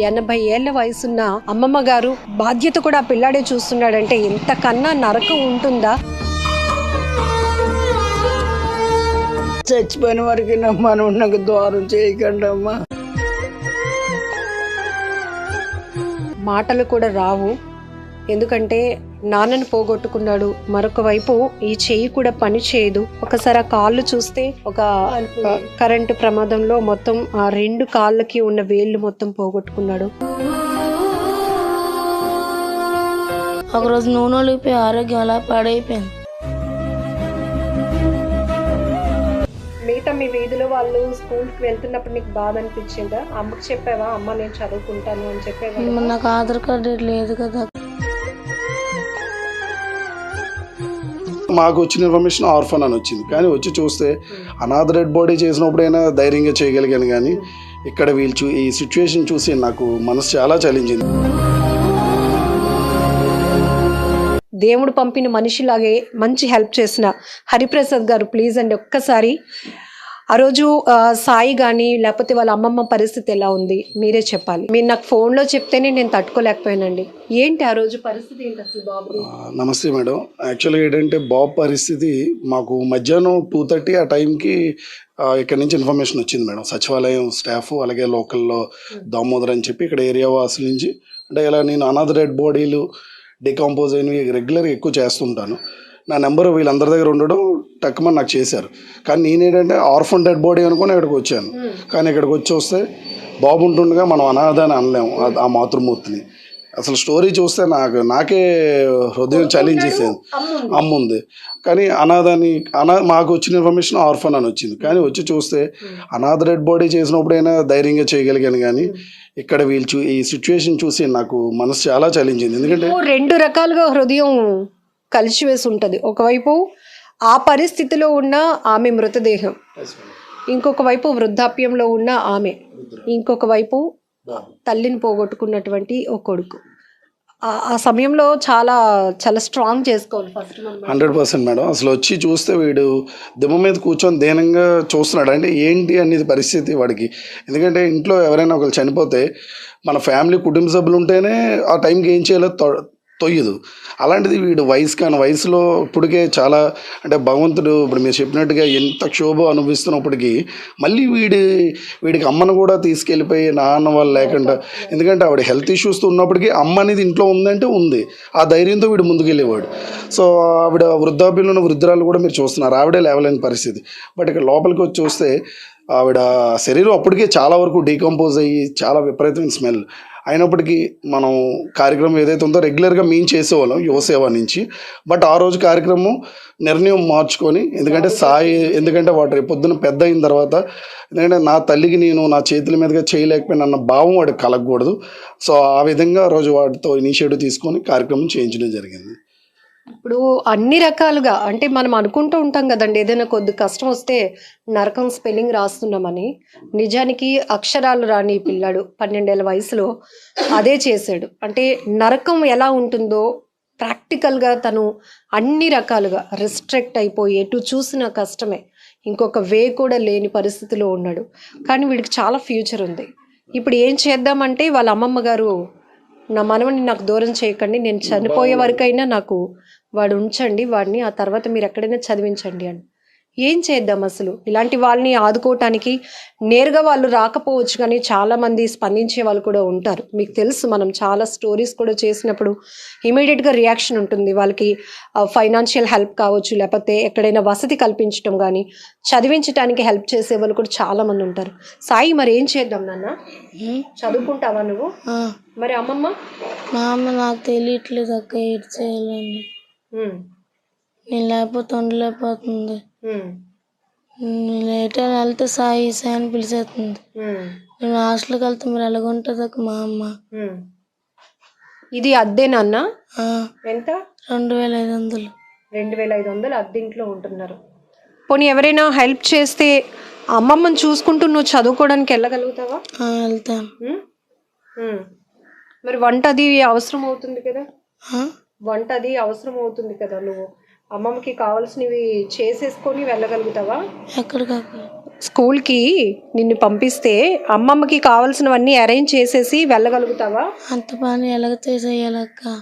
ఎనభై ఏళ్ళ వయసున్న అమ్మమ్మ గారు బాధ్యత కూడా పిల్లాడే చూస్తున్నాడంటే ఇంతకన్నా నరకం ఉంటుందా? చచ్చిపోయిన వరకు మనం నాకు దూరం చేయకండి అమ్మా. మాటలు కూడా రావు. ఎందుకంటే నాన్నను పోగొట్టుకున్నాడు. మరొక వైపు ఈ చెయ్యి కూడా పని చేయదు. ఒకసారి ఆ కాళ్ళు చూస్తే ఒక కరెంటు ప్రమాదంలో మొత్తం ఆ రెండు కాళ్ళకి ఉన్న వేళ్ళు మొత్తం పోగొట్టుకున్నాడు. ఒకరోజు నూనె ఒలిగిపోయి ఆరోగ్యం అలా పాడైపోయింది. మిగతా మీ వీధిలో వాళ్ళు స్కూల్కి వెళ్తున్నప్పుడు నీకు బాధ అనిపించిందా? అమ్మకి చెప్పావా? అమ్మ నేను చదువుకుంటాను అని చెప్పేవా నాకు ఆధార్ కార్డు లేదు కదా. మాకు వచ్చిన ఇన్ఫర్మేషన్ ఆర్ఫన్ అని వచ్చింది. కానీ వచ్చి చూస్తే అనాథ డెడ్ బాడీ చేసినప్పుడైనా ధైర్యంగా చేయగలిగాను కానీ ఇక్కడ వీళ్ళు చూ ఈ సిచ్యువేషన్ చూసి నాకు మనసు చాలా చలించింది. దేవుడు పంపిన మనిషిలాగే మంచి హెల్ప్ చేసిన హరిప్రసాద్ గారు ప్లీజ్ అండి ఒక్కసారి ఆ రోజు సాయి కానీ లేకపోతే వాళ్ళ అమ్మమ్మ పరిస్థితి ఎలా ఉంది? మీరే చెప్పాలి. మీరు నాకు ఫోన్లో చెప్తేనే నేను తట్టుకోలేకపోయానండి. ఏంటి ఆ రోజు పరిస్థితి ఏంటి అసలు బాబు? నమస్తే మేడం. యాక్చువల్గా ఏంటంటే బాబు పరిస్థితి మాకు మధ్యాహ్నం టూ థర్టీ ఆ టైంకి ఇక్కడ నుంచి ఇన్ఫర్మేషన్ వచ్చింది మేడం. సచివాలయం స్టాఫ్ అలాగే లోకల్లో దామోదర్ అని చెప్పి ఇక్కడ ఏరియా వాసుల నుంచి. అంటే ఇలా నేను అనాథ డెడ్ బాడీలు డికంపోజ్ అయినవి రెగ్యులర్గా ఎక్కువ చేస్తుంటాను. నా నెంబర్ వీళ్ళందరి దగ్గర ఉండడం టక్కుమని నాకు చేశారు. కానీ నేనేంటంటే ఆర్ఫన్ డెడ్ బాడీ అనుకుని ఇక్కడికి వచ్చాను. కానీ ఇక్కడికి వచ్చి వస్తే బాబు ఉంటుండగా మనం అనాథ అని అనలేము ఆ- మాతృమూర్తిని. అసలు స్టోరీ చూస్తే నాకు నాకే హృదయం చలించేసేది అమ్మ ఉంది కానీ అనాథని అనా మాకు వచ్చిన ఇన్ఫర్మేషన్ ఆర్ఫన్ అని వచ్చింది. కానీ వచ్చి చూస్తే అనాథ డెడ్ బాడీ చేసినప్పుడైనా ధైర్యంగా చేయగలిగాను కానీ ఇక్కడ వీళ్ళు చూ ఈ సిచ్యువేషన్ చూసి నాకు మనసు చాలా చలించింది ఎందుకంటే రెండు రకాలుగా హృదయం కలిసివేసి ఉంటుంది ఒకవైపు ఆ పరిస్థితిలో ఉన్న ఆమె మృతదేహం ఇంకొక వైపు వృద్ధాప్యంలో ఉన్న ఆమె ఇంకొక వైపు తల్లిని పోగొట్టుకున్నటువంటి ఓ కొడుకు. ఆ- సమయంలో చాలా చాలా స్ట్రాంగ్ చేసుకోవాలి ఫస్ట్ హండ్రెడ్ పర్సెంట్ మేడం. అసలు వచ్చి చూస్తే వీడు దిమ్మ మీద కూర్చొని దేనంగా చూస్తున్నాడు. అంటే ఏంటి అనేది పరిస్థితి వాడికి. ఎందుకంటే ఇంట్లో ఎవరైనా ఒకరు చనిపోతే మన ఫ్యామిలీ కుటుంబ సభ్యులు ఉంటేనే ఆ టైంకి ఏం చేయాలో తొయ్యదు. అలాంటిది వీడు వయసు కాని వయసులో ఇప్పటికే చాలా అంటే భగవంతుడు ఇప్పుడు మీరు చెప్పినట్టుగా ఎంత క్షోభ అనుభవిస్తున్నప్పటికీ మళ్ళీ వీడి వీడికి అమ్మను కూడా తీసుకెళ్ళిపోయి నాన్న వాళ్ళు లేకుండా ఎందుకంటే ఆవిడ హెల్త్ ఇష్యూస్ ఉన్నప్పటికీ అమ్మ అనేది ఇంట్లో ఉందంటే ఉంది. ఆ ధైర్యంతో వీడు ముందుకెళ్ళేవాడు. సో ఆవిడ వృద్ధాప్యంలో ఉన్న వృద్ధురాలు కూడా మీరు చూస్తున్నారు. ఆవిడే లేవలేని పరిస్థితి. బట్ ఇక్కడ లోపలికి వచ్చి చూస్తే ఆవిడ శరీరం అప్పటికే చాలా వరకు డీకంపోజ్ అయ్యి చాలా విపరీతమైన స్మెల్. అయినప్పటికీ మనం కార్యక్రమం ఏదైతే ఉందో రెగ్యులర్గా మేము చేసేవాళ్ళం యువసేవ నుంచి. బట్ ఆ రోజు కార్యక్రమం నిర్ణయం మార్చుకొని ఎందుకంటే సాయి ఎందుకంటే వాడు రేపు పొద్దున పెద్ద అయిన తర్వాత ఎందుకంటే నా తల్లికి నేను నా చేతుల మీదుగా చేయలేకపోయిన అన్న భావం వాడికి కలగకూడదు. సో ఆ విధంగా రోజు వాడితో ఇనిషియేటివ్ తీసుకొని కార్యక్రమం చేయించడం జరిగింది. ఇప్పుడు అన్ని రకాలుగా అంటే మనం అనుకుంటూ ఉంటాం కదండి ఏదైనా కొద్ది కష్టం వస్తే నరకం స్పెల్లింగ్ రాస్తున్నామని. నిజానికి అక్షరాలు రాని పిల్లాడు పన్నెండేళ్ళ వయసులో అదే చేశాడు. అంటే నరకం ఎలా ఉంటుందో ప్రాక్టికల్గా తను అన్ని రకాలుగా రిస్ట్రిక్ట్ అయిపోయి ఎటు చూసినా కష్టమే. ఇంకొక వే కూడా లేని పరిస్థితిలో ఉన్నాడు. కానీ వీడికి చాలా ఫ్యూచర్ ఉంది. ఇప్పుడు ఏం చేద్దామంటే వాళ్ళ అమ్మమ్మ గారు నా మనవని నాకు దూరం చేయకండి నేను చనిపోయే వరకైనా నాకు వాడు ఉంచండి వాడిని ఆ తర్వాత మీరు ఎక్కడైనా చదివించండి అని. ఏం చేద్దాం అసలు? ఇలాంటి వాళ్ళని ఆదుకోవటానికి నేరుగా వాళ్ళు రాకపోవచ్చు కానీ చాలామంది స్పందించే వాళ్ళు కూడా ఉంటారు. మీకు తెలుసు మనం చాలా స్టోరీస్ కూడా చేసినప్పుడు ఇమీడియట్గా రియాక్షన్ ఉంటుంది. వాళ్ళకి ఫైనాన్షియల్ హెల్ప్ కావచ్చు లేకపోతే ఎక్కడైనా వసతి కల్పించడం కానీ చదివించడానికి హెల్ప్ చేసే వాళ్ళు కూడా చాలామంది ఉంటారు. సాయి మరి ఏం చేద్దాం నాన్న? చదువుకుంటావా నువ్వు? మరి అమ్మమ్మ? మా అమ్మ నాకు తెలియట్లేదు అక్క ఏడు చేయాలని. నేను లేకపోతే ఉండలేకపోతుంది. నేను ఎటైనా వెళ్తే సాయి సాయి అని పిలిచేస్తుంది. నేను హాస్టల్కి వెళ్తే మరి ఎలాగుంటుంది అక్క మా అమ్మ. ఇది అద్దెనన్నా ఆ, ఎంత? రెండు వేల ఐదు వందలు. రెండు వేల ఐదు వందలు అద్దెంట్లో ఉంటున్నారు. పోనీ ఎవరైనా హెల్ప్ చేస్తే అమ్మమ్మని చూసుకుంటూ నువ్వు చదువుకోవడానికి వెళ్ళగలుగుతావా? ఆ, వెళ్తాను ఉమ్? ఉమ్. మరి వంట అది అవసరం అవుతుంది కదా? ఆ? వంట అది అవసరం అవుతుంది కదా నువ్వు? అమ్మమ్మకి కావాల్సినవి చేసేసుకొని వెళ్ళగలుగుతావా? స్కూల్కి నిన్ను పంపిస్తే అమ్మమ్మకి కావాల్సినవన్నీ అరేంజ్ చేసేసి వెళ్ళగలుగుతావా? అంత పని ఎలాగ చేసేయాలక్క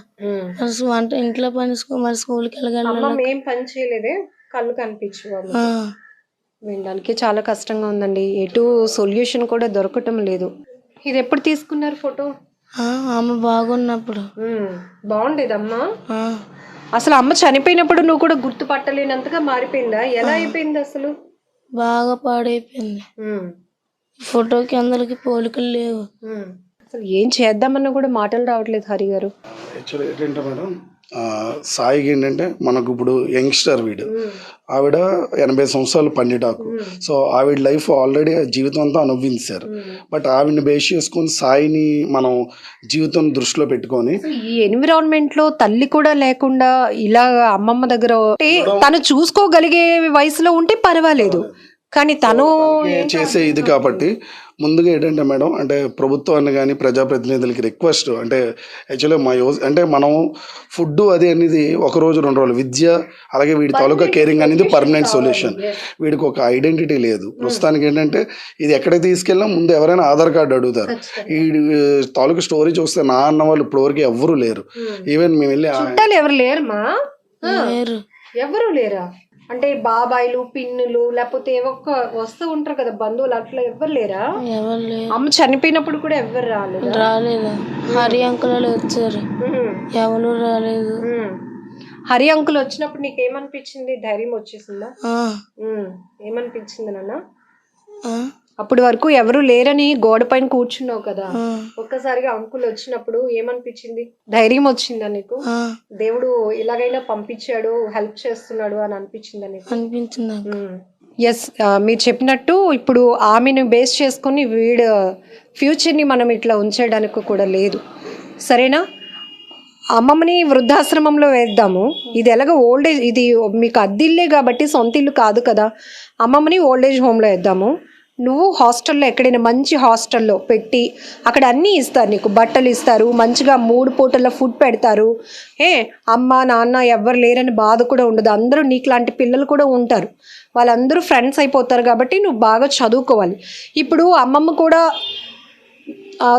వంట ఇంట్లో పని స్కూ- మరి స్కూల్కి వెళ్ళగల అమ్మమ్మ ఏం పని చేయలేదే? కళ్ళు కనిపించు వినడానికి చాలా కష్టంగా ఉందండి. ఎటు సొల్యూషన్ కూడా దొరకటం లేదు. ఇది ఎప్పుడు తీసుకున్నారు ఫోటో? ఆమె బాగున్నప్పుడు. బాగుండేదమ్మా. ఆ, అసలు అమ్మ చనిపోయినప్పుడు నువ్వు కూడా గుర్తుపట్టలేనంతగా మారిపోయిందా? ఎలా అయిపోయింది అసలు? బాగా పాడైపోయింది. ఫోటోకి అందరికి పోలికలు లేవు. అసలు ఏం చేద్దామన్నా కూడా మాటలు రావట్లేదు హరి గారు. యాక్చువల్లీ ఏంటంటే మేడం ఆ, సాయికి ఏంటంటే మనకు ఇప్పుడు యంగ్స్టర్ వీడు. ఆవిడ ఎనభై సంవత్సరాలు పండిటాకు. సో ఆవిడ లైఫ్ ఆల్రెడీ జీవితం అంతా అనుభవించారు. బట్ ఆవిడని బేస్ చేసుకొని సాయిని మనం జీవితం దృష్టిలో పెట్టుకొని ఈ ఎన్విరాన్మెంట్లో తల్లి కూడా లేకుండా ఇలా అమ్మమ్మ దగ్గర తను చూసుకోగలిగే వయసులో ఉంటే పర్వాలేదు. కానీ తను చేసే ఇది కాబట్టి ముందుగా ఏంటంటే మేడం అంటే ప్రభుత్వాన్ని కానీ ప్రజాప్రతినిధులకి రిక్వెస్ట్ అంటే యాక్చువల్లీ మా యువ అంటే మనం ఫుడ్ అది అనేది ఒక రోజు రెండు రోజులు విద్య అలాగే వీడి తాలూకా కేరింగ్ అనేది పర్మనెంట్ సొల్యూషన్ వీడికి ఒక ఐడెంటిటీ లేదు. ప్రస్తుతానికి ఏంటంటే ఇది ఎక్కడికి తీసుకెళ్ళినా ముందు ఎవరైనా ఆధార్ కార్డు అడుగుతారు. ఈ తాలూకా స్టోరీ చూస్తే నా అన్న వాళ్ళు ఇప్పటివరకు ఎవ్వరూ లేరు. ఈవెన్ మేము వెళ్ళి ఎవరు లేరు. ఎవరు లేరా? అంటే బాబాయిలు పిన్నులు లేకపోతే ఏవో ఒక వస్తూ ఉంటారు కదా బంధువులు అట్లా ఎవరు లేరా. అమ్మ చనిపోయినప్పుడు కూడా ఎవరు రాలేదు? రాలేదు? హరి అంకులు వచ్చారు. ఎవరు రాలేదు. హరి అంకుల్ వచ్చినప్పుడు నీకేమనిపించింది? ధైర్యం వచ్చేసిందా? ఏమనిపించింది నాన్న? అప్పటి వరకు ఎవరు లేరని గోడ పైన కూర్చున్నావు కదా. ఒక్కసారిగా అంకుల్ వచ్చినప్పుడు ఏమనిపించింది? ధైర్యం వచ్చిందా నీకు? దేవుడు ఇలాగైనా పంపించాడు హెల్ప్ చేస్తున్నాడు అని అనిపించిందా నీకు? అనిపించింది ఎస్ మీరు చెప్పినట్టు ఇప్పుడు ఆమెను బేస్ చేసుకొని వీడు ఫ్యూచర్ని మనం ఇట్లా ఉంచడానికి కూడా లేదు. సరేనా? అమ్మమ్మని వృద్ధాశ్రమంలో వేద్దాము. ఇది ఎలాగ ఓల్డ్ ఏజ్ ఇది మీకు అద్దిల్లే కాబట్టి సొంత ఇల్లు కాదు కదా. అమ్మమ్మని ఓల్డ్ ఏజ్ హోమ్లో వేద్దాము. నువ్వు హాస్టల్లో ఎక్కడైనా మంచి హాస్టల్లో పెట్టి అక్కడ అన్నీ ఇస్తారు నీకు బట్టలు ఇస్తారు మంచిగా మూడు పూటల ఫుడ్ పెడతారు. ఏ అమ్మ నాన్న ఎవ్వరు లేరని బాధ కూడా ఉండదు. అందరూ నీకు లాంటి పిల్లలు కూడా ఉంటారు. వాళ్ళందరూ ఫ్రెండ్స్ అయిపోతారు కాబట్టి నువ్వు బాగా చదువుకోవాలి. ఇప్పుడు అమ్మమ్మ కూడా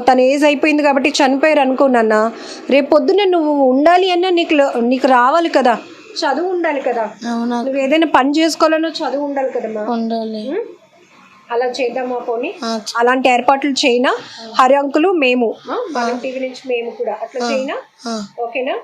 తన ఏజ్ అయిపోయింది కాబట్టి చనిపోయారు అనుకోనన్నా రేపు పొద్దున్న నువ్వు ఉండాలి అన్నా నీకు నీకు రావాలి కదా. చదువు ఉండాలి కదా. నువ్వు ఏదైనా పని చేసుకోవాలన్నా చదువు ఉండాలి కదమ్మా. ఉండాలి? అలా చేద్దామా పోనీ? అలాంటి ఏర్పాట్లు చేయనా? హరి అంకులు మేము. మనం టీవీ నుంచి మేము కూడా. అట్లా చేయనా? ఓకేనా?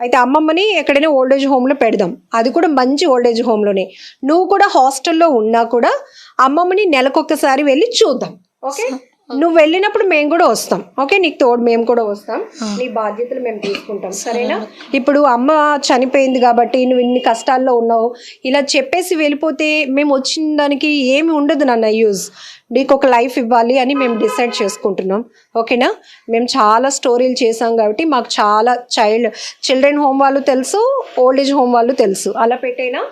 అయితే అమ్మమ్మని ఎక్కడైనా ఓల్డేజ్ హోమ్లో పెడదాం. అది కూడా మంచి ఓల్డేజ్ హోమ్లోనే. నువ్వు కూడా హాస్టల్లో ఉన్నా కూడా అమ్మమ్మని నెలకొకసారి వెళ్ళి చూద్దాం. ఓకే? నువ్వు వెళ్ళినప్పుడు మేము కూడా వస్తాం. ఓకే నీకు తోడు మేము కూడా వస్తాం. నీ బాధ్యతలు మేము తీసుకుంటాం. సరేనా? ఇప్పుడు అమ్మ చనిపోయింది కాబట్టి నువ్వు ఇన్ని కష్టాల్లో ఉన్నావు. ఇలా చెప్పేసి వెళ్ళిపోతే మేము వచ్చిన దానికి ఏమి ఉండదు నాన్న యూజ్. నీకు ఒక లైఫ్ ఇవ్వాలి అని మేము డిసైడ్ చేసుకుంటున్నాం. ఓకేనా? మేము చాలా స్టోరీలు చేసాం కాబట్టి మాకు చాలా చైల్డ్ చిల్డ్రన్ హోమ్ వాళ్ళు తెలుసు ఓల్డ్ ఏజ్ హోమ్ వాళ్ళు తెలుసు. అలా పెట్టేనా?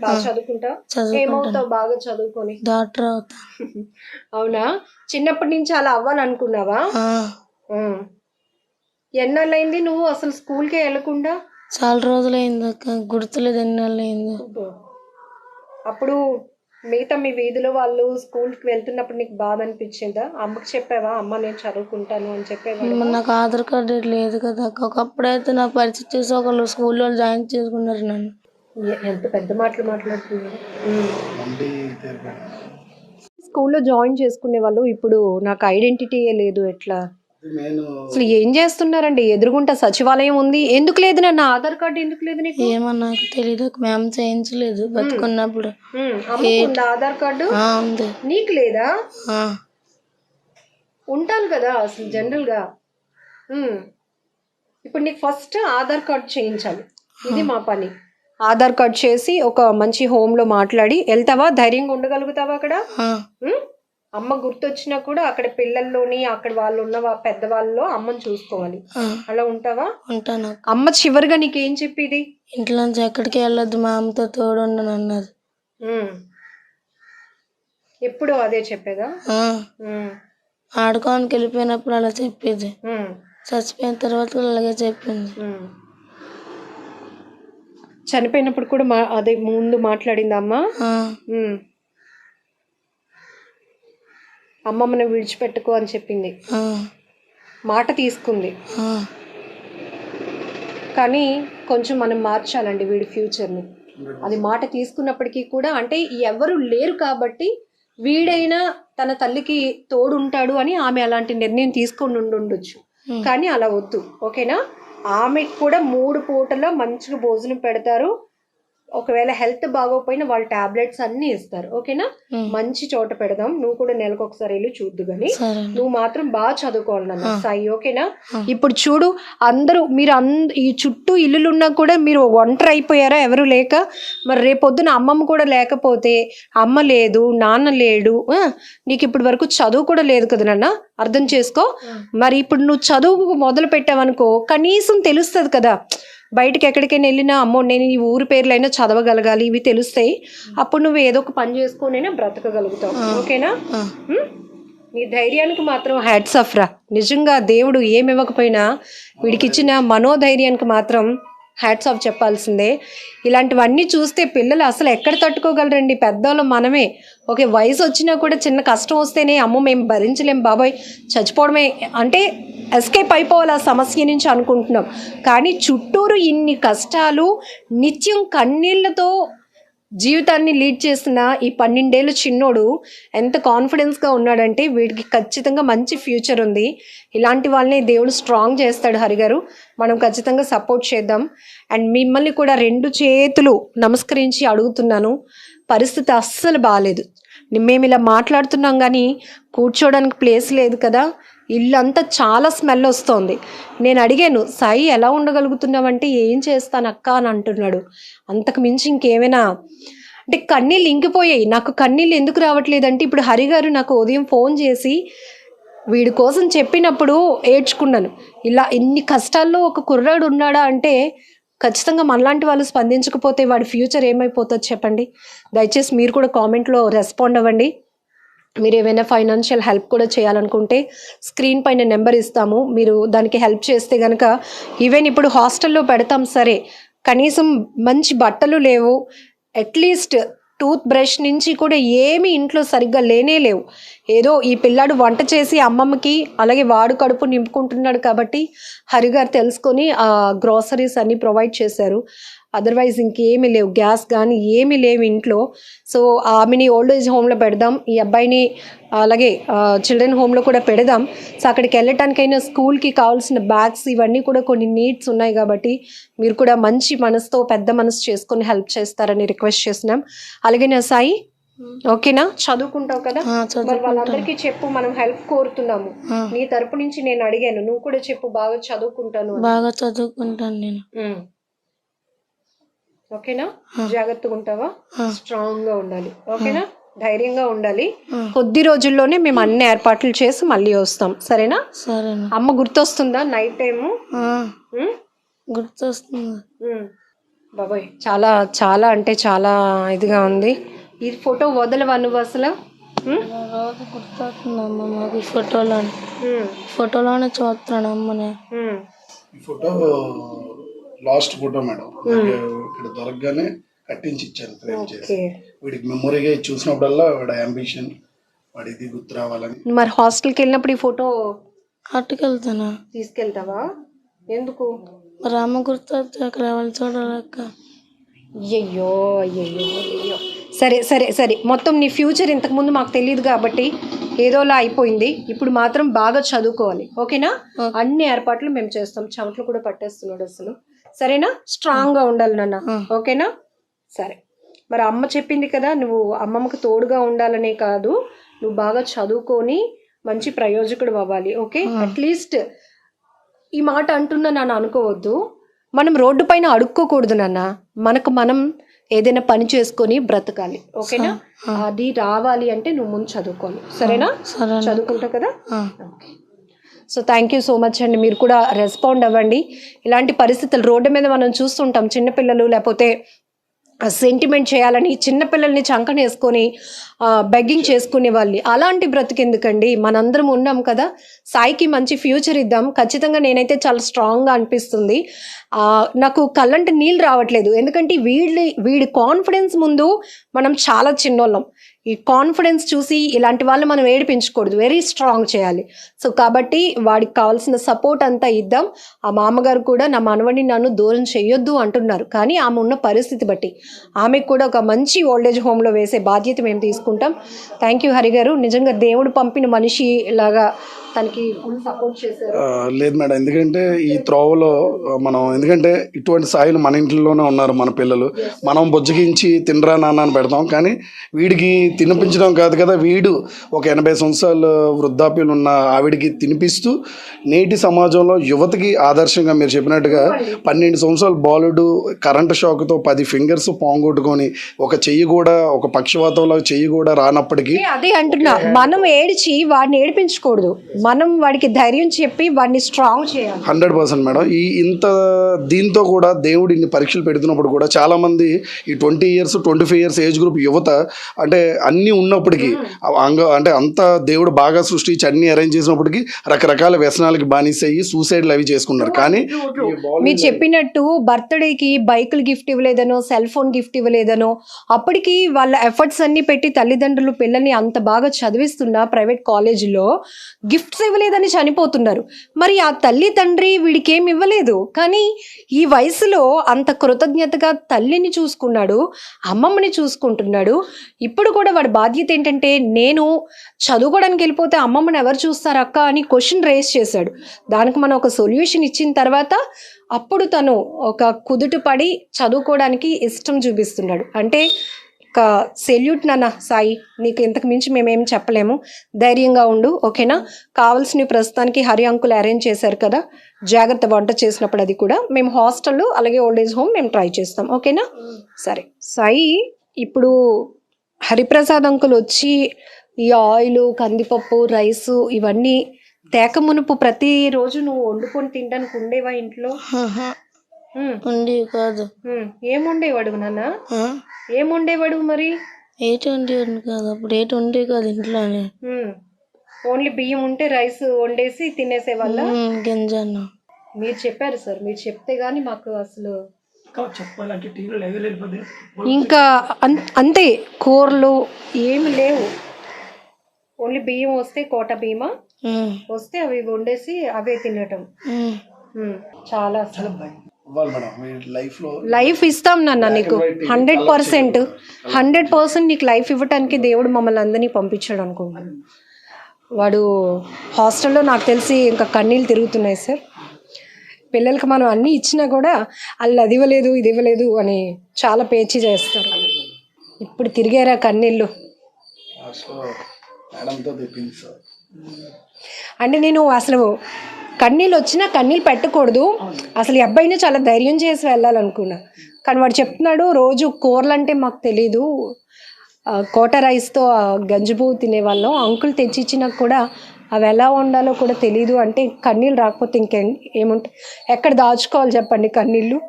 బాగా చదువుకుంటా. ఏమవుతావు బాగా చదువుకొని? డాక్టర్ అవునా? చిన్నప్పటి నుంచి అలా అవ్వాలనుకున్నావా. ఎన్నాళ్ళైంది నువ్వు అసలు స్కూల్కే వెళ్ళకుండా? చాలా రోజులైంది అక్క. గుర్తులేదు ఎన్ని నెలలు అయింది అప్పుడు మిగతా మీ వీధిలో వాళ్ళు స్కూల్కి వెళ్తున్నప్పుడు నీకు బాధ అనిపించిందా? అమ్మకి చెప్పావా అమ్మ నేను చదువుకుంటాను అని చెప్పేవా నాకు ఆధార్ కార్డు లేదు కదా ఒకప్పుడైతే నా పరిస్థితి చూసి ఒకళ్ళు స్కూల్లో జాయిన్ చేసుకున్నారు నన్ను. ఎంత పెద్ద మాటలు మాట్లాడుతున్నారు? స్కూల్లో జాయిన్ చేసుకునే వాళ్ళు ఇప్పుడు నాకు ఐడెంటిటీయే లేదు ఎట్లా? అసలు ఏం చేస్తున్నారండి? ఎదురుగుంట సచివాలయం ఉంది. ఎందుకు లేదు నన్ను? ఆధార్ కార్డు ఎందుకు లేదు నీకు? ఏమో నాకు తెలియదు మేము చేయించలేదు. బతుకున్నప్పుడు. ఆధార్ కార్డు? ఆ, ఉంది. నీకు లేదా? ఆ, ఉంటాను కదా అసలు జనరల్గా. ఇప్పుడు నీకు ఫస్ట్ ఆధార్ కార్డ్ చేయించాలి. ఇది మా పని. ఆధార్ కార్డ్ చేసి ఒక మంచి హోమ్లో మాట్లాడి వెళ్తావా? ధైర్యంగా ఉండగలుగుతావా అక్కడ? అమ్మ గుర్తొచ్చినా కూడా అక్కడ పిల్లల్లోని అక్కడ వాళ్ళు ఉన్న పెద్దవాళ్ళలో అమ్మని చూసుకోవాలి అలా ఉంటావా ఉంటాను. అమ్మ చివరిగా నీకేం చెప్పేది ఇంట్లో నుంచి ఎక్కడికి వెళ్ళొద్దు మా అమ్మతో తోడు ఉండను అన్నది. ఎప్పుడు అదే చెప్పేదా ఆ, ఉమ్. ఆడుకోనికి వెళ్ళిపోయినప్పుడు అలా చెప్పేది. చచ్చిపోయిన తర్వాత అలాగే చెప్పింది. చనిపోయినప్పుడు కూడా మా అదే ముందు మాట్లాడింది అమ్మ. అమ్మమ్మని విడిచిపెట్టుకో అని చెప్పింది. మాట తీసుకుంది. కానీ కొంచెం మనం మార్చాలండి వీడి ఫ్యూచర్ని. అది మాట తీసుకున్నప్పటికీ కూడా అంటే ఎవరు లేరు కాబట్టి వీడైనా తన తల్లికి తోడుంటాడు అని ఆమె అలాంటి నిర్ణయం తీసుకొని ఉండి ఉండొచ్చు. కానీ అలా వద్దు. ఓకేనా? ఆమెకు కూడా మూడు పూటల్లో మంచిగా భోజనం పెడతారు. ఒకవేళ హెల్త్ బాగోకపోయినా వాళ్ళ టాబ్లెట్స్ అన్ని ఇస్తారు. ఓకేనా. మంచి చోట పెడదాం. నువ్వు కూడా నెలకు ఒకసారి వెళ్ళి చూద్దు కానీ సరే నువ్వు మాత్రం బాగా చదువుకోవాలి నాన్న. సాయి ఓకేనా? ఇప్పుడు చూడు అందరూ మీరు అంద ఈ చుట్టూ ఇల్లులు ఉన్నా కూడా మీరు ఒంటరి అయిపోయారా ఎవరు లేక? మరి రేపొద్దున అమ్మమ్మ కూడా లేకపోతే అమ్మ లేదు నాన్న లేడు నీకు ఇప్పటి వరకు చదువు కూడా లేదు కదా నాన్న? అర్థం చేసుకో. మరి ఇప్పుడు నువ్వు చదువు మొదలు పెట్టావనుకో కనీసం తెలుస్తుంది కదా. బయటకి ఎక్కడికైనా వెళ్ళినా అమ్మో నేను ఈ ఊరి పేర్లైనా చదవగలగాలి ఇవి తెలుస్తాయి అప్పుడు నువ్వు ఏదో ఒక పని చేసుకొనైనా బ్రతకగలుగుతావు. ఓకేనా? నీ ధైర్యానికి మాత్రం హ్యాట్స్ ఆఫ్ రా. నిజంగా దేవుడు ఏమి ఇవ్వకపోయినా వీడికి ఇచ్చిన మనోధైర్యానికి మాత్రం హ్యాట్స్ ఆఫ్ చెప్పాల్సిందే. ఇలాంటివన్నీ చూస్తే పిల్లలు అసలు ఎక్కడ తట్టుకోగలరండి? పెద్దవాళ్ళు మనమే. ఓకే వయసు వచ్చినా కూడా చిన్న కష్టం వస్తేనే అమ్మో మేము భరించలేం బాబాయ్ చచ్చిపోవడమే. అంటే ఎస్కేప్ అయిపోవాలి ఆ సమస్య నుంచి అనుకుంటున్నాం. కానీ చుట్టూరు ఇన్ని కష్టాలు నిత్యం కన్నీళ్ళతో జీవితాన్ని లీడ్ చేసిన ఈ పన్నెండేళ్ళు చిన్నోడు ఎంత కాన్ఫిడెన్స్గా ఉన్నాడంటే వీడికి ఖచ్చితంగా మంచి ఫ్యూచర్ ఉంది. ఇలాంటి వాళ్ళని దేవుడు స్ట్రాంగ్ చేస్తాడు హరిగారు. మనం ఖచ్చితంగా సపోర్ట్ చేద్దాం. అండ్ మిమ్మల్ని కూడా రెండు చేతులు నమస్కరించి అడుగుతున్నాను. పరిస్థితి అస్సలు బాగాలేదు మేము ఇలా మాట్లాడుతున్నాం కానీ కూర్చోడానికి ప్లేస్ లేదు కదా. ఇల్లు అంతా చాలా స్మెల్ వస్తోంది. నేను అడిగాను సాయి ఎలా ఉండగలుగుతున్నావంటే ఏం చేస్తాను అక్క? అని అంటున్నాడు. అంతకు మించి ఇంకేమైనా? అంటే కన్నీళ్ళు ఇంకిపోయాయి. నాకు కన్నీళ్ళు ఎందుకు రావట్లేదంటే ఇప్పుడు హరిగారు నాకు ఉదయం ఫోన్ చేసి వీడి కోసం చెప్పినప్పుడు ఏడ్చుకున్నాను. ఇలా ఇన్ని కష్టాల్లో ఒక కుర్రాడు ఉన్నాడా అంటే ఖచ్చితంగా మనలాంటి వాళ్ళు స్పందించకపోతే వాడి ఫ్యూచర్ ఏమైపోతుంది చెప్పండి. దయచేసి మీరు కూడా కామెంట్లో రెస్పాండ్ అవ్వండి. మీరు ఏమైనా ఫైనాన్షియల్ హెల్ప్ కూడా చేయాలనుకుంటే స్క్రీన్ పైన నెంబర్ ఇస్తాము. మీరు దానికి హెల్ప్ చేస్తే కనుక ఈవెన్ ఇప్పుడు హాస్టల్లో పెడతాం సరే కనీసం మంచి బట్టలు లేవు. అట్లీస్ట్ టూత్ బ్రష్ నుంచి కూడా ఏమి ఇంట్లో సరిగ్గా లేనే లేవు. ఏదో ఈ పిల్లాడు వంట చేసి అమ్మమ్మకి అలాగే వాడు కడుపు నింపుకుంటున్నాడు కాబట్టి హరిగారు తెలుసుకొని ఆ గ్రాసరీస్ అన్నీ ప్రొవైడ్ చేశారు. అదర్వైజ్ ఇంకేమీ లేవు. గ్యాస్ కానీ ఏమీ లేవు ఇంట్లో. సో ఆమెని ఓల్డ్ ఏజ్ హోమ్లో పెడదాం. ఈ అబ్బాయిని అలాగే చిల్డ్రన్ హోమ్లో కూడా పెడదాం. సో అక్కడికి వెళ్ళటానికైనా స్కూల్కి కావాల్సిన బ్యాగ్స్ ఇవన్నీ కూడా కొన్ని నీడ్స్ ఉన్నాయి కాబట్టి మీరు కూడా మంచి మనసుతో పెద్ద మనసు చేసుకొని హెల్ప్ చేస్తారని రిక్వెస్ట్ చేస్తున్నాం. అలాగే నా సాయి ఓకేనా? చదువుకుంటావు కదా? మరి వాళ్ళందరికీ చెప్పు మనం హెల్ప్ కోరుతున్నాము. నీ తరపు నుంచి నేను అడిగాను. నువ్వు కూడా చెప్పు బాగా చదువుకుంటాను. బాగా చదువుకుంటాను నేను. ఓకేనా? జాగ్రత్తగా ఉంటావా. స్ట్రాంగ్గా ఉండాలి. ఓకేనా? ధైర్యంగా ఉండాలి. కొద్ది రోజుల్లోనే మేము అన్ని ఏర్పాట్లు చేసి మళ్ళీ వస్తాం. సరేనా? సరేనా. అమ్మ గుర్తొస్తుందా? Night time? గుర్తొస్తుంది. బాబాయ్ చాలా చాలా అంటే చాలా ఇదిగా ఉంది. ఈ ఫోటో వదలవా నువ్వు అసలు? ఉమ్? రోజు గుర్తొస్తుంది అమ్మ మాకు ఈ ఫోటోలోనే చూస్తున్నాను అమ్మని. Photo last photo madam. ఇక్కడ దొరకగానే కట్టించి ఇచ్చాను ఫ్రేమ్ చేసి. వీడికి మెమొరీగా చూసినప్పుడల్లా వాడి అంబిషన్ వాడి ఇది గుర్తు రావాలని. మరి హాస్టల్కి వెళ్ళినప్పుడు ఈ ఫోటో అట్టుకెళ్తానా తీసుకెళ్తావా? ఎందుకు? మరి అమ్మ గుర్తొస్తే అక్కడ వాళ్ళు చూడలేక అయ్యయ్యో అయ్యయ్యో అయ్యయ్యో. సరే సరే సరే. మొత్తం నీ ఫ్యూచర్ ఇంతకుముందు మాకు తెలియదు కాబట్టి ఏదోలా అయిపోయింది. ఇప్పుడు మాత్రం బాగా చదువుకోవాలి. ఓకేనా? అన్ని ఏర్పాట్లు మేము చేస్తాం. చెమటలు కూడా పట్టేస్తున్నాడు అసలు. సరేనా? స్ట్రాంగ్గా ఉండాలి నాన్న. ఓకేనా? సరే. మరి అమ్మ చెప్పింది కదా నువ్వు అమ్మమ్మకు తోడుగా ఉండాలనే కాదు నువ్వు బాగా చదువుకొని మంచి ప్రయోజకుడు అవ్వాలి ఓకే? అట్లీస్ట్ ఈ మాట అంటున్నా నాన్న అనుకోవద్దు. మనం రోడ్డు పైన అడుక్కోకూడదు నాన్న. మనకు మనం ఏదైనా పని చేసుకొని బ్రతకాలి ఓకేనా? అది రావాలి అంటే నువ్వు ముందు చదువుకోవాలి. సరేనా? సరే చదువుకుంటావు కదా. Okay. So thank you so much అండి. మీరు కూడా రెస్పాండ్ అవ్వండి. ఇలాంటి పరిస్థితులు రోడ్డు మీద మనం చూస్తుంటాం. చిన్నపిల్లలు లేకపోతే సెంటిమెంట్ చేయాలని చిన్నపిల్లల్ని చంకనేసుకొని బెగ్గింగ్ చేసుకునే వాళ్ళు అలాంటి బ్రతికెందుకండి మనందరం ఉన్నాం కదా. సాయికి మంచి ఫ్యూచర్ ఇద్దాం. ఖచ్చితంగా నేనైతే చాలా స్ట్రాంగ్గా అనిపిస్తుంది. నాకు కళ్ళంటే నీళ్ళు రావట్లేదు. ఎందుకంటే వీడి వీడి కాన్ఫిడెన్స్ ముందు మనం చాలా చిన్నోళ్ళం. ఈ కాన్ఫిడెన్స్ చూసి ఇలాంటి వాళ్ళు మనం ఏడిపించకూడదు. వెరీ స్ట్రాంగ్ చేయాలి. సో కాబట్టి వాడికి కావాల్సిన సపోర్ట్ అంతా ఇద్దాం. ఆ మామగారు కూడా నా మనవడిని నన్ను దూరం చేయొద్దు అంటున్నారు. కానీ ఆమె ఉన్న పరిస్థితి బట్టి. ఆమెకు కూడా ఒక మంచి ఓల్డేజ్ హోమ్లో వేసే బాధ్యత మేము తీసుకుంటాం. థ్యాంక్ యూ హరి గారు. నిజంగా దేవుడు పంపిన మనిషి లాగా తనకి ఫుల్ సపోర్ట్ చేశారు. లేదు మేడం. ఎందుకంటే ఈ త్రోవలో మనం ఎందుకంటే ఇటువంటి సాయిలు మన ఇంట్లోనే ఉన్నారు మన పిల్లలు. మనం బుజ్జగించి తినరా నాన్న అని పెడతాం. కానీ వీడికి తినిపించడం కాదు కదా. వీడు ఒక ఎనభై సంవత్సరాలు వృద్ధాప్యులు ఉన్న ఆవిడికి తినిపిస్తూ నేటి సమాజంలో యువతకి ఆదర్శంగా మీరు చెప్పినట్టుగా పన్నెండు సంవత్సరాల బాలుడు కరెంటు షాక్తో పది ఫింగర్స్ పాంగొట్టుకొని ఒక చెయ్యి కూడా ఒక పక్షవాతంలో చెయ్యి కూడా రానప్పటికీ అదే అంటున్నా. మనం ఏడిచి వాడిని ఏడిపించకూడదు. మనం వాడికి ధైర్యం చెప్పి వాడిని స్ట్రాంగ్ చేయాలి. Hundred percent madam. ఈ ఇంత దీంతో కూడా దేవుడు ఇన్ని పరీక్షలు పెడుతున్నప్పుడు కూడా చాలా మంది ఈ twenty years twenty five years age group యువత అంటే అన్నీ ఉన్నప్పటికీ అంగ అంటే అంత దేవుడు బాగా సృష్టించి అన్ని అరేంజ్ చేసినప్పటికీ రకరకాల వ్యసనాలకి బానిస అయ్యి సూసైడ్లు అవి చేసుకున్నారు. కానీ మీరు చెప్పినట్టు బర్త్డేకి బైకులు గిఫ్ట్ ఇవ్వలేదనో సెల్ ఫోన్ గిఫ్ట్ ఇవ్వలేదనో అప్పటికి వాళ్ళ ఎఫర్ట్స్ అన్ని పెట్టి తల్లిదండ్రులు పిల్లల్ని అంత బాగా చదివిస్తున్న ప్రైవేట్ కాలేజీలో గిఫ్ట్స్ ఇవ్వలేదని చనిపోతున్నారు. మరి ఆ తల్లి తండ్రి వీడికి ఏమి ఇవ్వలేదు. కానీ ఈ వయసులో అంత కృతజ్ఞతగా తల్లిని చూసుకున్నాడు అమ్మమ్మని చూసుకుంటున్నాడు. ఇప్పుడు కూడా వాడి బాధ్యత ఏంటంటే నేను చదువుకోవడానికి వెళ్ళిపోతే అమ్మమ్మని ఎవరు చూస్తారు అక్క అని క్వశ్చన్ రేస్ చేశాడు. దానికి మనం ఒక సొల్యూషన్ ఇచ్చిన తర్వాత అప్పుడు తను ఒక కుదుట పడి చదువుకోవడానికి ఇష్టం చూపిస్తున్నాడు. అంటే ఒక సెల్యూట్ నాన్న సాయి నీకు ఇంతకు మించి మేమేం చెప్పలేము. ధైర్యంగా ఉండు ఓకేనా? కావాల్సినవి ప్రస్తుతానికి హరి అంకుల్ అరేంజ్ చేశారు కదా? జాగ్రత్త వంట చేసినప్పుడు అది కూడా. మేము హాస్టల్లో అలాగే ఓల్డ్ ఏజ్ హోమ్ మేము ట్రై చేస్తాం. ఓకేనా? సరే. సాయి ఇప్పుడు హరిప్రసాద్ అంకుల్ వచ్చి ఈ ఆయిల్ కందిపప్పు రైసు ఇవన్నీ తేక మునుపు ప్రతిరోజు నువ్వు వండుకొని తినడానికి ఉండేవా ఇంట్లో? ఉండేవి కాదు. ఉమ్. ఏం వండేవాడు నాన్న? ఆ? ఏం వండేవాడు మరి? ఉండేవి కాదు. అప్పుడు ఎయిట్ ఉండేవి కాదు ఇంట్లోనే. ఓన్లీ బియ్యం ఉంటే రైస్ వండేసి తినేసే వాళ్ళ గింజన్న మీరు చెప్పారు సార్. మీరు చెప్తే గానీ మాకు అసలు చెప్పాలంటే టీవీలో లెవెల్ వెళ్ళిపోతే ఇంకా అంతే. కూరలు ఏమి లేవు. ఓన్లీ బియ్యం వస్తే కోట బియ్యమా? వస్తే అవి వండేసి అవే తినటం. చాలా అసలు. లైఫ్ ఇస్తాం నాన్న నీకు. Hundred percent. హండ్రెడ్ పర్సెంట్ నీకు లైఫ్ ఇవ్వటానికి దేవుడు మమ్మల్ని అందరినీ పంపించాడు అనుకుంటున్నాను వాడు హాస్టల్లో నాకు తెలిసి ఇంకా కన్నీళ్ళు తిరుగుతున్నాయి సార్. పిల్లలకి మనం అన్నీ ఇచ్చినా కూడా వాళ్ళు అది ఇవ్వలేదు ఇది ఇవ్వలేదు అని చాలా పేచి చేస్తారు. ఇప్పుడు తిరిగారా కన్నీళ్ళు? అంటే నేను అసలు కన్నీళ్ళు వచ్చినా కన్నీళ్ళు పెట్టకూడదు. అసలు ఈ అబ్బాయిని చాలా ధైర్యం చేసి వెళ్ళాలనుకున్నా. కానీ వాడు చెప్తున్నాడు రోజు కూరలు అంటే మాకు తెలీదు. కోట రైస్తో ఆ గంజి పువ్వు తినేవాళ్ళం. అంకుల్ తెచ్చిచ్చినా కూడా అవి ఎలా వండాలో కూడా తెలీదు అంటే కన్నీళ్ళు రాకపోతే ఇంకేం ఏముంటాయి ఎక్కడ దాచుకోవాలి చెప్పండి కన్నీళ్ళు?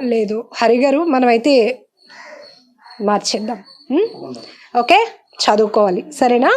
లేదు. హరిగారు మనమైతే మార్చేద్దాం. ఓకే? చదువుకోవాలి. సరేనా?